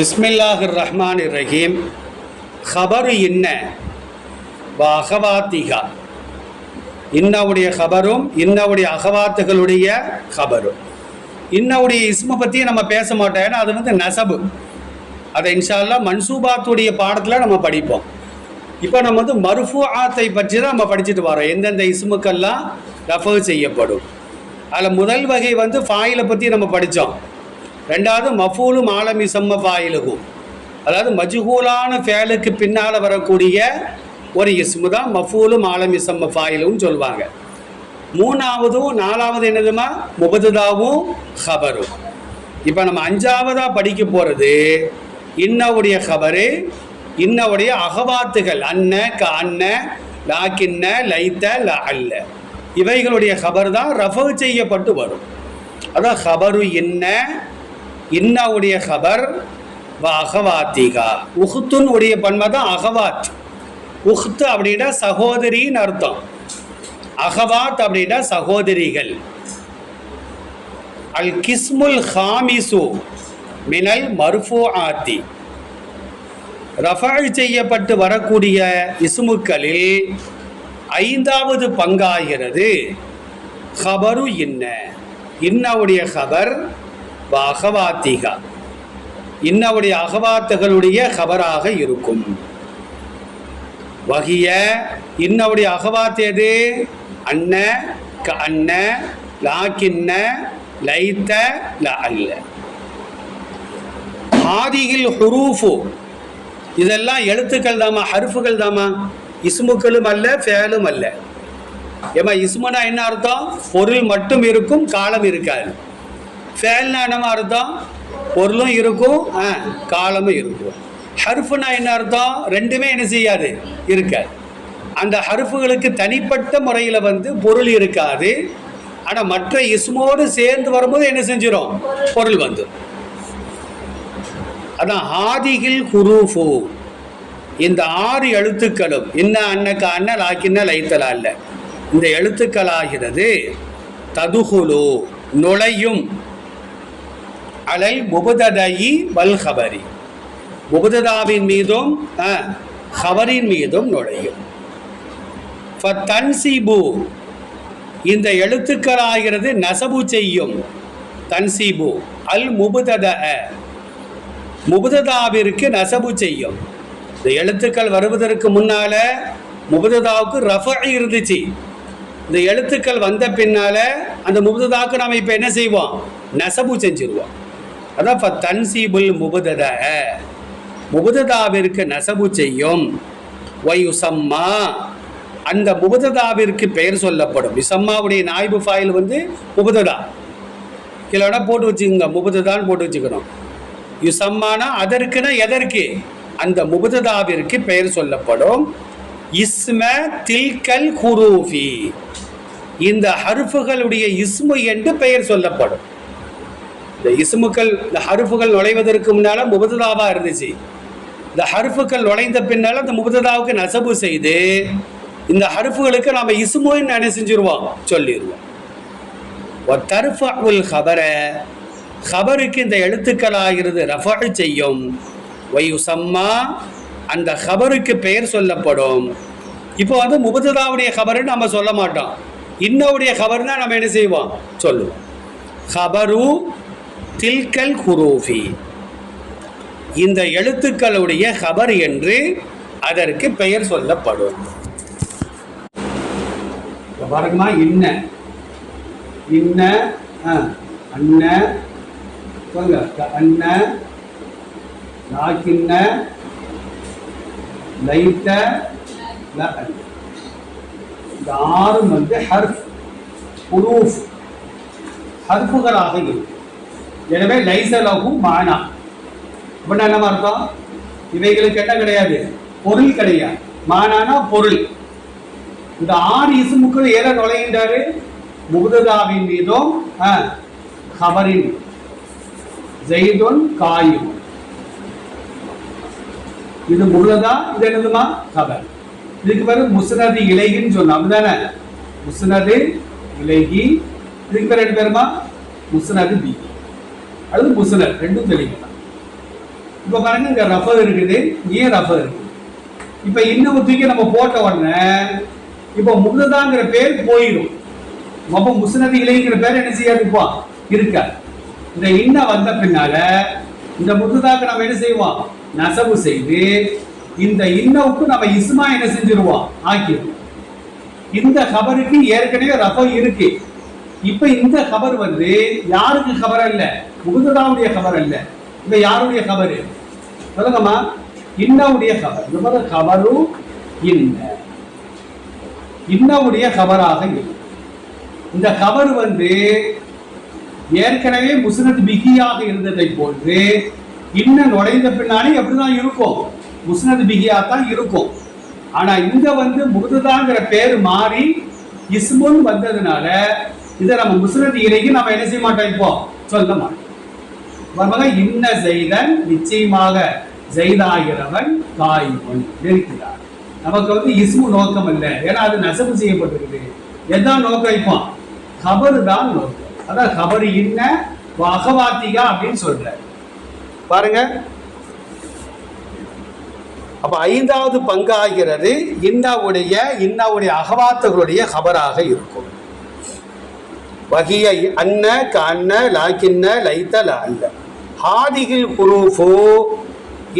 பிஸ்மில்லாஹிர் ரஹ்மான் ரஹீம் ஹபரு இன்ன வ அகவாத்திகா இன்னவுடைய ஹபரும் இன்னவுடைய அகவாத்துகளுடைய ஹபரும் இன்னவுடைய இஸ்மை பற்றி நம்ம பேச மாட்டோம் ஏன்னா அது வந்து நசபு. அதை இன்ஷால்லா மன்சூபாத்துடைய பாடத்தில் நம்ம படிப்போம். இப்போ நம்ம வந்து மருஃபு ஆத்தை பற்றி தான் நம்ம படிச்சுட்டு வரோம். எந்தெந்த இஸ்முக்கெல்லாம் ரெஃபர் செய்யப்படும். அதில் முதல் வகை வந்து ஃபாயிலை பற்றி நம்ம படித்தோம் ரெண்டாவது மஃபூலும் ஆலமி சம்ம ஃபாயிலுகும் அதாவது மஜ்ஹூலான ஃபேலுக்கு பின்னால் வரக்கூடிய ஒரு இஸ்மு தான் மஃபூலும் ஆலமி சம்ம ஃபாயிலும் சொல்லுவாங்க. மூணாவதும் நாலாவது என்னதுமா முபதுதாவும் ஹபரும் இப்போ நம்ம அஞ்சாவதாக படிக்க போகிறது இன்னவுடைய ஹபரு இன்னவுடைய அகவாத்துகள் அன்ன க அன்ன லாக்கின்ன லைத்த ல அல்ல இவைகளுடைய ஹபர் தான் ரஃபு செய்யப்பட்டு வரும். அதான் ஹபரு என்ன இன்னவுடைய ஹபர் வ அகவாத்திகா. உஹ்துன் உடைய பன்மை தான் அகவாத். உஹ்து அப்படின்னா சகோதரின்னு அர்த்தம். அகவாத் அப்படின்னா சகோதரிகள். அல் கிஸ்முல் ஹாமிசு மினல் மர்ஃபூ ஆத்தி ரஃபால் செய்யப்பட்டு வரக்கூடிய இசுமுக்களில் ஐந்தாவது பங்காகிறது. ஹபரு இன்ன இன்னவுடைய ஹபர் அகவாத்திகா. இன்னவுடைய அகவாத்துகளுடைய ஹபராக இருக்கும். வகிய இன்னவுடைய அகவாத்து எது? அண்ண க அண்ண லாக்கின்ன லைத்த ல அல்ல. ஆதிகில் ஹுரூஃபு. இதெல்லாம் எழுத்துக்கள் தாமா ஹருஃபுகள் தாமா இஸ்முக்களும் அல்ல ஃபேலும் அல்ல. ஏமா இஸ்முனா என்ன அர்த்தம்? பொருள் மட்டும் இருக்கும் காலம் இருக்காது. ஃபேல்னா என்னமா அர்த்தம்? பொருளும் இருக்கும் ஆ, காலமும் இருக்கும். ஹர்ஃபுனா என்ன அர்த்தம்? ரெண்டுமே என்ன செய்யாது? இருக்காது. அந்த ஹர்ஃபுகளுக்கு தனிப்பட்ட முறையில் வந்து பொருள் இருக்காது. ஆனால் மற்ற இஸ்மோடு சேர்ந்து வரும்போது என்ன செஞ்சிடும் பொருள் வந்துடும் அதான் ஆதிகில் குரூஃபு இந்த ஆறு எழுத்துக்களும் இன்ன அன்னக்க அண்ணல் லாக்கின்ன லைத்தலா இல்லை இந்த எழுத்துக்களாகிறது ததுகுலு நுழையும் அலல் முபததயி வல் ஹபரி முபததாவின் மீதும் ஆ, ஹபரின் மீதும் நுழையும். தன்சிபு இந்த எழுத்துக்களாகிறது நசபு செய்யும். தன்சிபு. அல் முபுதத. முபுததாவிற்கு நசபு செய்யும். இந்த எழுத்துக்கள் வருவதற்கு முன்னால முபுததாவுக்கு ரஃப இருந்துச்சு. இந்த எழுத்துக்கள் வந்த பின்னால அந்த முபுததாவுக்கு நாம் இப்போ என்ன செய்வோம்? நசபு செஞ்சிருவோம். அதான் இப்போ தன்சீபுல் முபதத. முபததாவிற்கு நசபு செய்யும். வயுசம்மா. அந்த முபுததாவிற்கு பெயர் சொல்லப்படும். இசம்மாவுடைய நாய்பு ஃபாயில் வந்து முபுததா. இல்லைனா போட்டு வச்சுக்கோங்க. முபுததான்னு போட்டு வச்சுக்கணும். யுசம்மானா அதற்குனா எதற்கு? அந்த முபுததாவிற்கு பெயர் சொல்லப்படும். இஸ்ம தில்கல் குரூஃபி இந்த ஹருஃபுகளுடைய இஸ்மு என்று பெயர் சொல்லப்படும். இந்த இசுமுக்கள் இந்த ஹருஃபுகள் நுழைவதற்கு முன்னால் முபதுதாவாக இருந்துச்சு. இந்த ஹருஃபுக்கள் நுழைந்த பின்னால் அந்த முபதுதாவுக்கு நசபு செய்து இந்த ஹருஃபுகளுக்கு நாம் இசுமுன்னு என்ன செஞ்சிருவோம்? சொல்லிடுவோம் தருஃபுல் ஹபர ஹபருக்கு இந்த எழுத்துக்களாகிறது ரஃபா செய்யும். வயுசம்மா அந்த ஹபருக்கு பெயர் சொல்லப்படும். இப்போ வந்து முபதுதாவுடைய ஹபருன்னு நம்ம சொல்ல மாட்டோம். இன்னவுடைய ஹபர்னா நம்ம என்ன செய்வோம்? சொல்லுவோம். ஹபரு தில்கல் குரூஃபி இந்த எழுத்துக்களுடைய ஹபர் என்று அதற்கு பெயர் சொல்லப்படும். பாருங்கம்மா இன்ன. இன்ன ஆ, சொல்லுங்க அண்ண அன்ன. நாக்கின்ன. லைத்த. இந்த ஆறும் வந்து ஹர்ஃப் ஹர்ஃபுகளாக இருக்கும். எனவே லைசலகும் மானா. அப்படின்னா என்ன அர்த்தம்? இவைகளுக்கு என்ன கிடையாது? பொருள் கிடையாது. மானானா பொருள். இந்த ஆறு இசுமுக்கள் ஏற நுழைகின்றாரு முகுததாவின் மீதும் ஆ, ஹபரின் ஜெய்துன் காயும் இது முகுததா? இது என்னதுமா? ஹபர் இதுக்கு பேரு முஸ்னது இலைகின்னு சொன்னோம். அப்படிதானே? முசுனது இலைகி. இதுக்கு பேர் என்ன பேருமா? முசுனது பி அல்லது முஸ்னத் ரெண்டும் தெளிக்கலாம் இப்போ பாருங்க இங்கே ரஃபர் இருக்குது ஏன் ரஃபர் இருக்குது. இப்போ இன்னும் தூக்கி நம்ம போட்ட உடனே இப்போ முகதாங்கிற பேர் போயிடும். அப்போ முஸ்னதி இலைங்கிற பேர் என்ன செய்யாது இப்போ? இருக்கா இந்த இன்ன வந்த பின்னால இந்த முகதாக்கு நம்ம என்ன செய்வோம்? நசவு செய்து இந்த இன்னவுக்கு நம்ம இஸ்மா என்ன செஞ்சிருவோம்? ஆக்கிடுவோம் இந்த கபருக்கு ஏற்கனவே ரஃப இருக்கு. இப்ப இந்த கபர் வந்து யாருக்கு கபர் அல்ல? முகுந்ததாவுடைய கபர் அல்ல. இப்ப யாருடைய கபரு? சொல்லுங்கம்மா. இன்னவுடைய கபர். இந்த மாதிரி கபரு இன்ன இன்னவுடைய கபராக இல்லை. இந்த கபர் வந்து ஏற்கனவே முஸ்னத் பிகியாக இருந்ததை போன்று இன்னும் நுழைந்த பின்னாடி அப்படிதான் இருக்கும். முஸ்னத் பிகியா தான் இருக்கும். ஆனா இங்க வந்து முகுதுதாங்கிற பேர் மாறி இஸ்முன் வந்ததுனால இதை நம்ம முஸ்னத் இறைக்கு நம்ம என்ன செய்ய மாட்டோம் இப்போ? சொல்ல மாட்டோம். வருவாங்க இன்ன செய்தன் நிச்சயமாக செய்தாகிறவன் காய்வன் இருக்கிறார் நமக்கு வந்து இஸ்மு நோக்கம் இல்லை. ஏன்னா அது நசவு செய்யப்பட்டிருக்குது. எதான் நோக்கம் இப்போ? கபரு தான் நோக்கம். அதான் கபரு இன்ன அகவாத்திகா அப்படின்னு சொல்ற பாருங்க. அப்ப ஐந்தாவது பங்காகிறது இன்னாவுடைய இன்னாவுடைய அகவாத்துகளுடைய கபராக இருக்கும். வகிய அன்ன கண்ண லாக்கின்ன லைத்த லாந்த ஹாதிகில் குரூஃபு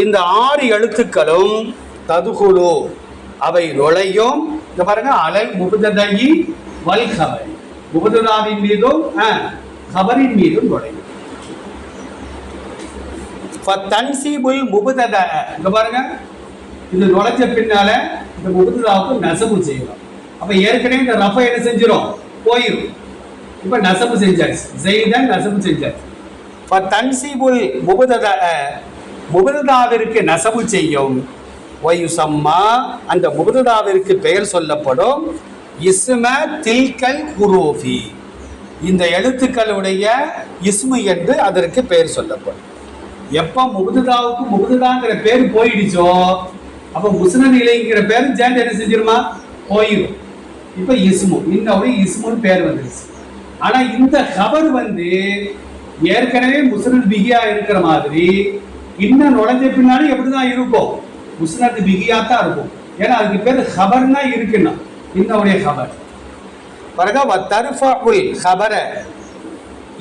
இந்த ஆறு எழுத்துக்களும் ததுகுலு. அவை நுழையும் இந்த பாருங்க அலை முபுததகி வல் கபரி. முபுததாவின் மீதும் கபரின் மீதும் நுழையும். தன்சீபுல் முபுதத இங்க பாருங்க. இது நுழைஞ்ச பின்னால இந்த முபுததாவுக்கு நெசவு செய்யணும் அப்ப ஏற்கனவே இந்த ரஃப என்ன செஞ்சிடும் போயிரும். இப்ப நசபு செஞ்சாச்சு. ஜெய்தன் நசபு செஞ்சாச்சு. இப்ப தன்சீபுல் முபுதத முபுததாவிற்கு நசபு செய்யும். வயுசம்மா அந்த முபுததாவிற்கு பெயர் சொல்லப்படும். இஸ்ம தில்கல் குரூஃபி இந்த எழுத்துக்களுடைய இஸ்மு என்று அதற்கு பெயர் சொல்லப்படும். எப்போ முகுதுதாவுக்கு முகுதுதாங்கிற பேர் போயிடுச்சோ அப்போ முஸ்னத் இலைங்கிற பேர் ஜேண்ட் என்ன செஞ்சிருமா? போயிடும் இப்போ இஸ்மு இன்னொரு இஸ்முன்னு பேர் வந்துருச்சு. ஆனா இந்த கபர் வந்து ஏற்கனவே முஸ்னத் பிகியா இருக்கிற மாதிரி இன்னும் நுழைஞ்ச பின்னாடி எப்படிதான் இருக்கும்? முஸ்னத் பிகியா தான் இருக்கும். ஏன்னா அதுக்கு பேர் ஹபர்னா இருக்குன்னா. இன்னுடைய ஹபர் பிறகு தருஃபுல் ஹபர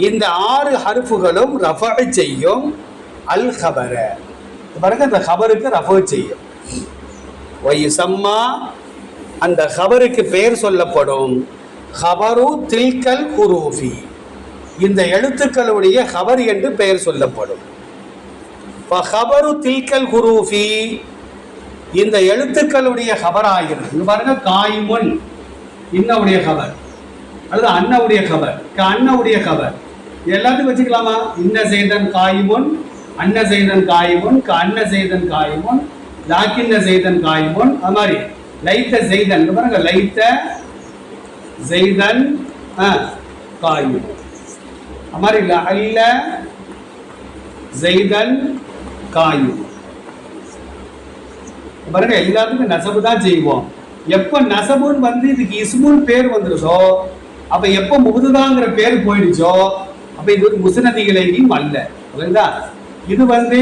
இந்த ஆறு ஹருஃபுகளும் ரஃப செய்யும் அல் ஹபர பிறகு அந்த ஹபருக்கு ரஃப செய்யும். ஒய்சம்மா அந்த ஹபருக்கு பெயர் சொல்லப்படும். ஹபரு தில்கல் குரூஃபி இந்த எழுத்துக்களுடைய ஹபர் என்று பெயர் சொல்லப்படும். ஹபரு தில்கல் குரூஃபி இந்த எழுத்துக்களுடைய ஹபர் ஆகிறது பாருங்க காய்முன் இன்னவுடைய கபர். அல்லது அண்ணவுடைய கபர். க அண்ணவுடைய கபர். எல்லாத்தையும் வச்சுக்கலாமா? இன்ன செய்தன் காய்மொன் அன்ன செய்தன் காய்மொன் க அன்ன செய்தன் காய்மொன் லாக்கின்ன செய்தன் காய்மொன். அது மாதிரி லைத்த செய்தன். பாருங்க லைத்த ஜெய்தன் காயும் அது மாதிரி அல்ல ஜெய்தன் காயும் பாருங்க எல்லாத்துக்கும் நசபு தான் செய்வோம். எப்ப நசபுன்னு வந்து இதுக்கு இஸ்முன்னு பேர் வந்துருச்சோ அப்ப எப்ப முகுதுதாங்கிற பேர் போயிடுச்சோ அப்ப இது ஒரு முசனதிகளையும் அல்ல. புரியுதா? இது வந்து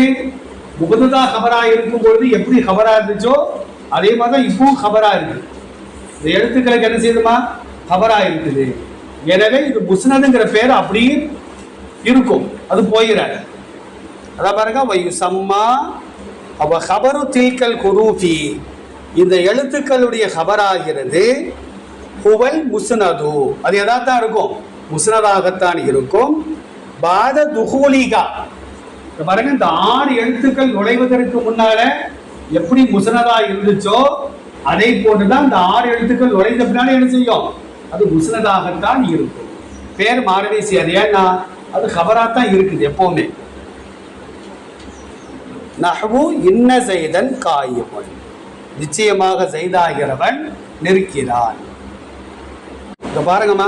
முகுதுதா ஹபரா இருக்கும் பொழுது எப்படி ஹபரா இருந்துச்சோ அதே மாதிரி தான் இப்பவும் ஹபரா இருக்கு. இந்த எழுத்துக்களுக்கு என்ன செய்யுதுமா? கபரா இருக்குது எனவே இது முஸ்னதுங்கிற பேர் அப்படியே இருக்கும். அது போயிடாது அதான் பாருங்க வயு சம்மா அவ ஹபரு தீக்கல் குரூஃபி. இந்த எழுத்துக்களுடைய ஹபராகிறது ஹுவல் முஸ்னது. அது எதாத்தான் இருக்கும்? முஸ்னதாகத்தான் இருக்கும். பாத துஹூலிகா. பாருங்க இந்த ஆறு எழுத்துக்கள் நுழைவதற்கு முன்னால எப்படி முஸ்னதா இருந்துச்சோ அதை போட்டுதான் இந்த ஆறு எழுத்துக்கள் நுழைந்த பின்னாலே என்ன செய்யும்? அது உசுனதாகத்தான் இருக்கும். பேர் மாறவே செய்யாது. ஏன்னா அது ஹபராத்தான் இருக்குது எப்பவுமே. நஹ்வு இன்ன செய்தன் காயுமன் நிச்சயமாக செய்தாகிறவன் நிற்கிறான். இங்க பாருங்கம்மா.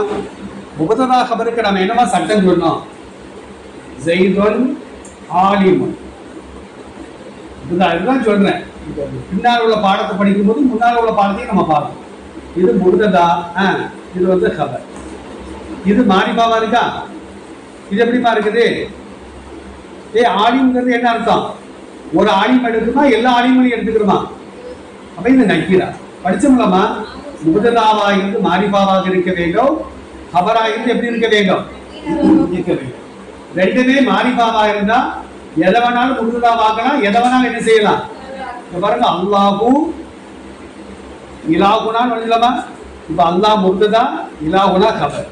முபததா கபருக்கு நம்ம என்னமா சட்டம் சொன்னோம்? ஜெய்துன் ஆலிமன். இதுதான் இதுதான் சொல்றேன். பின்னால் உள்ள பாடத்தை படிக்கும்போது முன்னால் உள்ள பாடத்தையும் நம்ம பார்க்கணும். இது முருததா ஆ. இது வந்து கபர். இது மாரிபாவா இருக்கா? இது எப்படிமா இருக்குது? ஏ ஆலிம்ங்கிறது என்ன அர்த்தம்? ஒரு ஆலிம் எடுக்குமா எல்லா ஆலிமையும் எடுத்துக்கிறோமா அப்ப இது நக்கீரா? படிச்சோம்லமா முதலாவா இருந்து மாரிபாவாக இருக்க வேண்டும். ஹபரா இருந்து எப்படி இருக்க வேண்டும்? இருக்க வேண்டும். ரெண்டுமே மாரிபாவா இருந்தா எதை வேணாலும் முகதாவாக்கலாம் எதை வேணாலும் என்ன செய்யலாம்? பாருங்க அல்லாஹூ இலாகுனான்னு வந்துடலாமா இப்போ அல்லாஹ் முர்ததா இலாகுனா கபர்.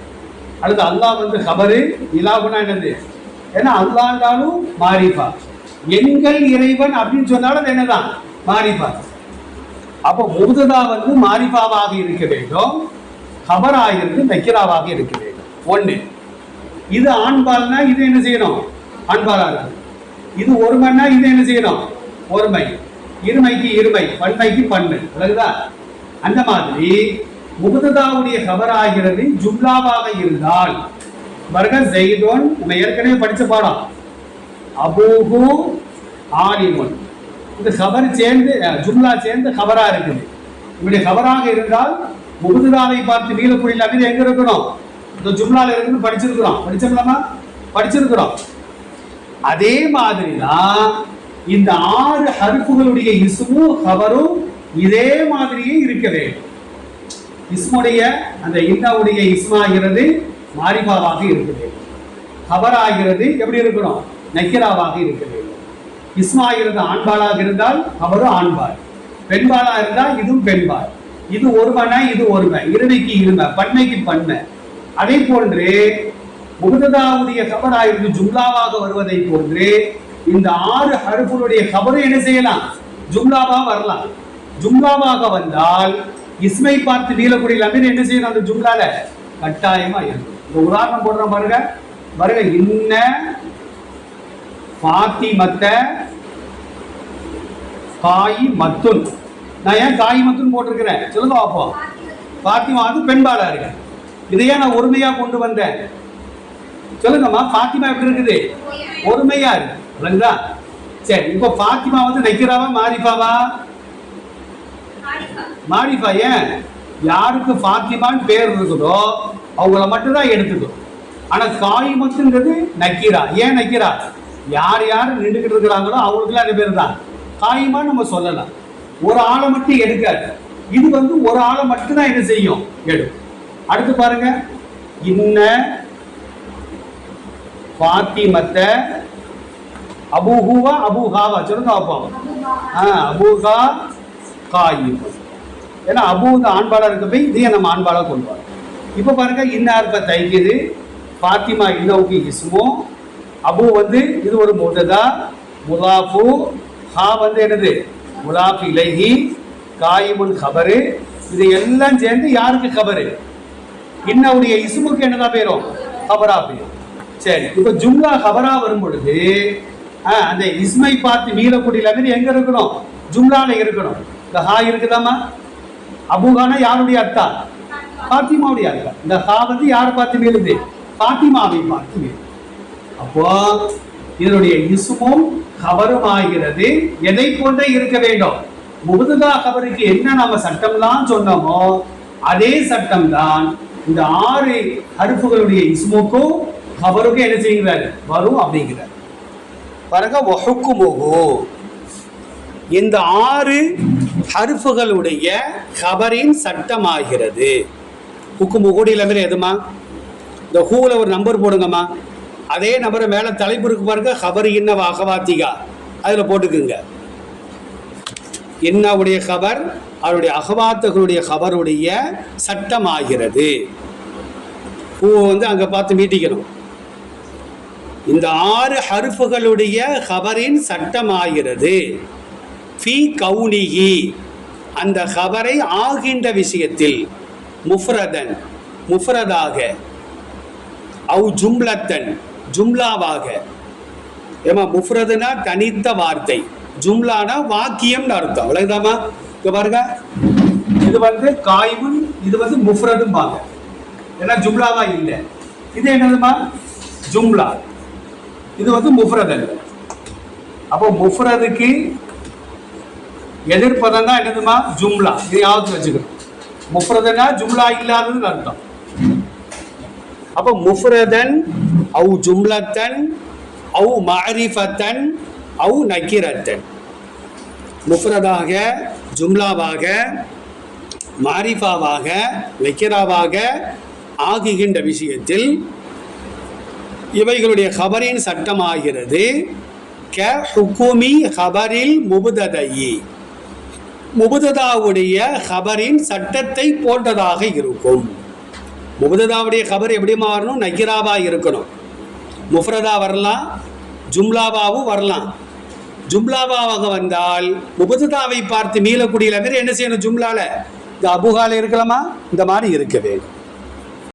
அடுத்து அல்லாஹ் வந்து கபரு இலாகுனா என்னது? ஏன்னா அல்லாண்டாலும் மாரிஃபா. எங்கள் இறைவன் அப்படின்னு சொன்னாலும் அது என்னதான்? மாரிஃபா. அப்போ முர்ததா வந்து மாரிஃபாவாக இருக்க வேண்டும். கபராயிருந்து நக்கிராவாக இருக்க வேண்டும். ஒன்று இது ஆண்பால்னா இது என்ன செய்யணும்? ஆண்பாலாக இருக்கு. இது ஒருமைன்னா இது என்ன செய்யணும்? ஒருமை. இருமைக்கு இருமை பன்மைக்கு பன்மை. விளங்குதா அந்த மாதிரி முகததாவுடைய கபராகிறது ஜும்லாவாக இருந்தால். வர்க ஜெய்தோன் நம்ம ஏற்கனவே படித்த பாடம் அபூஹு ஆலிமோன். இந்த கபர் சேர்ந்து ஜும்லா சேர்ந்து கபரா இருக்குது. இப்படி கபராக இருந்தால் முகுதுதாவை பார்த்து நீலக்குடியில் அமீது எங்கே இருக்கணும்? இந்த ஜும்லாவில் இருக்குன்னு படிச்சிருக்கிறோம். படிச்சோம்லாமா படிச்சிருக்கிறோம். அதே மாதிரி தான் இந்த ஆறு ஹருப்புகளுடைய இசுவும் கவரும் இதே மாதிரியே இருக்க வேண்டும். இஸ்முடைய அந்த இன்னவுடைய இஸ்மாகிறது மாரிபாவாக இருக்க வேண்டும் ஹபராகிறது எப்படி இருக்கணும் நக்கிராவாக இருக்க வேண்டும் இஸ்மாகிறது ஆண்பாளாக இருந்தால் அவரும் ஆண்பாள் பெண்பாளாக இருந்தால் இதுவும் பெண்பாள் இது ஒருமனை இது ஒருமை. இருமைக்கு இருமை பன்மைக்கு பன்மை. அதே போன்று முகததாவுடைய கபராயிருந்து ஜும்லாவாக வருவதை போன்று இந்த ஆறு ஹருஃபுடைய கபரும் என்ன செய்யலாம்? ஜும்லாவா வரலாம். ஜும்லாவாக வந்தால் இஸ்மை பார்த்து நீலக்குடியில் லமீர் என்ன செய்யணும் அந்த ஜும்லால? கட்டாயமா இருக்கும் இந்த உதாரணம் போடுறோம் பாருங்க. பாருங்க இன்ன பாத்திமத்த காய் மத்துன். நான் ஏன் காய் மத்துன் போட்டிருக்கிறேன்? சொல்லுங்க பார்ப்போம் பாத்திமா வந்து பெண்பாலா இருக்கு. இதையே நான் ஒருமையா கொண்டு வந்தேன். சொல்லுங்கம்மா பாத்திமா எப்படி இருக்குது? ஒருமையா இருக்கு. விளங்குதா சரி இப்போ பாத்திமா வந்து நைக்கிறாவா மாரிஃபாவா மாடிஃபை ஏன்? யாருக்கு ஃபாத்திமான்னு பேர் இருக்குதோ அவங்கள மட்டும்தான் எடுத்துக்கும். ஆனால் காயிமத்துங்கிறது நக்கீரா. ஏன் நக்கீரா? யார் யார் நின்றுக்கிட்டு இருக்கிறாங்களோ அவங்களுக்குலாம் ரெண்டு பேர் தான். காயிமான்னு நம்ம சொல்லலாம். ஒரு ஆளை மட்டும் எடுக்காது. இது வந்து ஒரு ஆளை மட்டும் தான் என்ன செய்யும்? எடுக்கும் அடுத்து பாருங்க. இன்ன பாத்திமத்த அபூஹுவா அபூஹாவா. சொல்லுங்க பார்ப்போம் ஆ அபூஹா காயிம் ஏன்னா அபு வந்து ஆண்பாளாக இருக்க போய் இதையே நம்ம ஆண்பாளாக கொண்டு வரோம் இப்போ பாருங்க இன்னார்ப தைக்குது ஃபாத்திமா இன்னவுக்கு இஸ்மோ. அபு வந்து இது ஒரு முததா முலாஃபு ஹா வந்து என்னது? முலாஃப் இலகி காயிமுன் கபரு. இது எல்லாம் சேர்ந்து யாருக்கு கபரு? இன்னவுடைய இசுமுக்கு என்னதான் பேரும்? கபரா பேரும். சரி இப்போ ஜும்லா ஹபரா வரும் பொழுது அந்த இஸ்மை பார்த்து மீளக்கூடிய மாதிரி எங்கே இருக்கணும்? ஜும்லாவில் இருக்கணும். இந்த ஹா இருக்குதாமா அபுகானா யாருடைய அத்தா பாத்திமாவுடைய அத்தா இந்த ஹா வந்து யார் பார்த்து மேலுது பாத்திமாவை பார்த்து மேலும் அப்போ இதனுடைய இசுமும் கவரும் ஆகிறது எதை போன்றே இருக்க வேண்டும்? முகுதுதா கபருக்கு என்ன நாம சட்டம்லாம் சொன்னோமோ அதே சட்டம் தான் இந்த ஆறு அறுப்புகளுடைய இஸ்முக்கும் கபருக்கும் என்ன செய்கிறாரு? வரும் அப்படிங்கிறார். பாருங்க ஒஹுக்குமுகு இந்த ஆறு ஹருஃபுகளுடைய கபரின் சட்டமாகிறது. ஹுக்குமு கூடியில் எதுமா? இந்த ஹூவில் ஒரு நம்பர் போடுங்கம்மா. அதே நம்பரை மேலே தலைப்பு இருக்கு பாருங்க ஹபர் இன்னவ அகவாத்திகா. அதில் போட்டுக்குங்க. என்னவுடைய கபர் அவருடைய அகவாத்துகளுடைய கபருடைய சட்டமாகிறது. பூ வந்து அங்கே பார்த்து மீட்டிக்கணும். இந்த ஆறு ஹருஃபுகளுடைய ஹபரின் சட்டமாகிறது. ஃபி கவுனிகி அந்த ஹபரை ஆகின்ற விஷயத்தில் முஃப்ரதன் முஃப்ரதாக அவு ஜும்லத்தன் ஜும்லாவாக. ஏமா முஃப்ரதுனா தனித்த வார்த்தை. ஜும்லானா வாக்கியம்னு அர்த்தம். அவ்வளவுதாம்மா? இப்போ பாருங்க. இது வந்து காயும் இது வந்து முஃப்ரதும்பாங்க. ஏன்னா ஜும்லாவா இல்லை. இது என்னதுமா ஜும்லா. இது வந்து முஃப்ரதன். அப்போ முஃப்ரதுக்கு எதிர்ப்பதம் தான் என்னதுமா? ஜும்லா. இது யாவது வச்சுக்கணும். முஃப்ரதனா ஜும்லா இல்லாததுன்னு அர்த்தம். அப்போ முஃப்ரதன் அவு ஜும்லத்தன் அவு மாரிஃபத்தன் அவு நக்கிரத்தன் முஃப்ரதாக ஜும்லாவாக மாரிஃபாவாக நக்கிராவாக ஆகுகின்ற விஷயத்தில் இவைகளுடைய ஹபரின் சட்டமாகிறது. க ஹுக்குமி ஹபரில் முபுததையி. முபுததாவுடைய ஹபரின் சட்டத்தை போன்றதாக இருக்கும். முபுததாவுடைய ஹபர் எப்படி மாறணும்? நகிராவாக இருக்கணும். முஃப்ரதா வரலாம் ஜும்லாவாவும் வரலாம். ஜும்லாவாக வந்தால் முபுததாவை பார்த்து மீளக்கூடிய பேர் என்ன செய்யணும்? ஜும்லாவில் இந்த அபுகால இருக்கலாமா? இந்த மாதிரி இருக்க வேண்டும்.